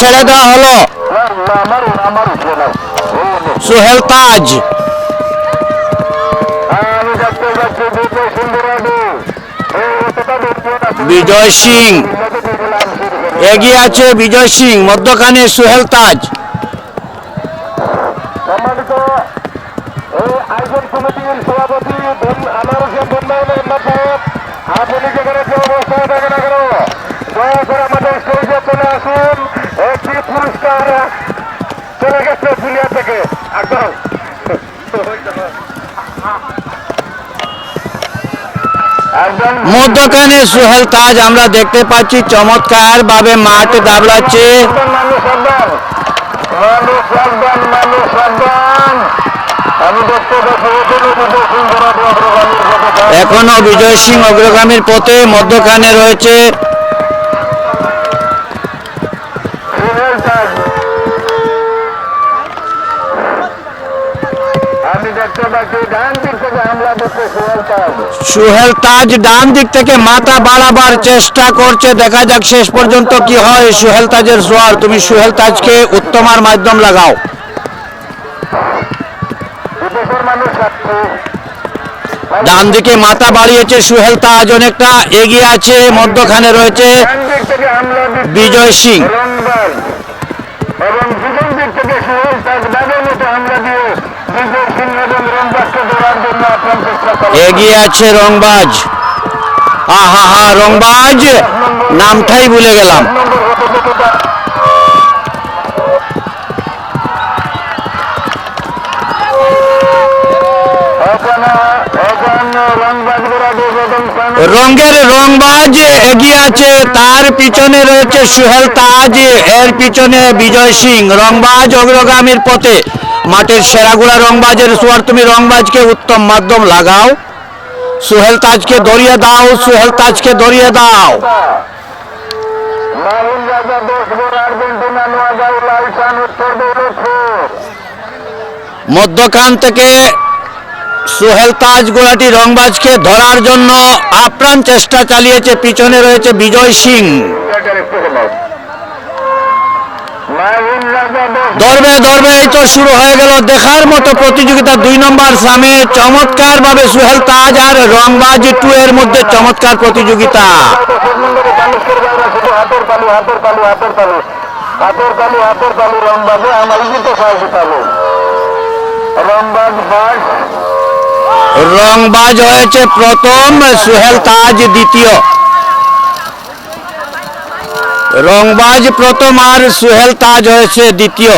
ছেড়ে দেওয়া হলো। সোহেল তাজ। বিজয় সিং। এগিয়ে আছে বিজয় সিং, মধ্যখানে সোহেল তাজ। আয়োজন কমিটির সভাপতি আনারসিয়া মাধ্যমে আপনি মধ্যখানে সোহেল তাজ আমরা দেখতে পাচ্ছি চমৎকার ভাবে মাঠ দাবলাচ্ছে এখনও বিজয় সিং অগ্রগামীর পথে মধ্যখানে রয়েছে সোহেল তাজ আমি সোহেল তাজ ডান দিক থেকে মাথা বাড়াবার চেষ্টা করছে। দেখা যাক শেষ পর্যন্ত কি হয় সোহেল তাজের সোয়ার তুমি সোহেল তাজকে উত্তমার মাধ্যম লাগাও। ডান দিকে মাথা বাড়িয়েছে সোহেল তাজ, অনেকটা এগিয়ে আছে, মধ্যখানে রয়েছে বিজয় সিং। এবং দিক থেকে তাজ মতো দিয়ে এগিয়ে আছে রংবাজ। আহা হা, রংবাজ। নামটাই ভুলে গেলাম। রঙের রংবাজ এগিয়ে আছে, তার পিছনে রয়েছে সুহেল তাজ, এর পিছনে বিজয় সিং। রংবাজ অগ্রগামীর পথে মাঠের সেরাগুলা রংবাজের সোয়ার তুমি রংবাজকে উত্তম মাধ্যম লাগাও। সুহেল তাজকে ধরিয়ে দাও সুহেল তাজকে ধরিয়ে দাও। মধ্যখান থেকে সোহেল তাজ গোলাটি রংবাজকে ধরার জন্য আপ্রাণ চেষ্টা চালিয়েছে পিছনে রয়েছে বিজয় সিং। ধরবে ধরবে এই তো শুরু হয়ে গেল। দেখার মতো প্রতিযোগিতা দুই নম্বর সামে চমৎকার ভাবে সুহেল তাজ আর রংবাজ টু এর মধ্যে চমৎকার প্রতিযোগিতা। রংবাজ হয়েছে প্রথম, সুহেল তাজ দ্বিতীয়। রংবাজ প্রথম আর সুহেল তাজ হয়েছে দ্বিতীয়।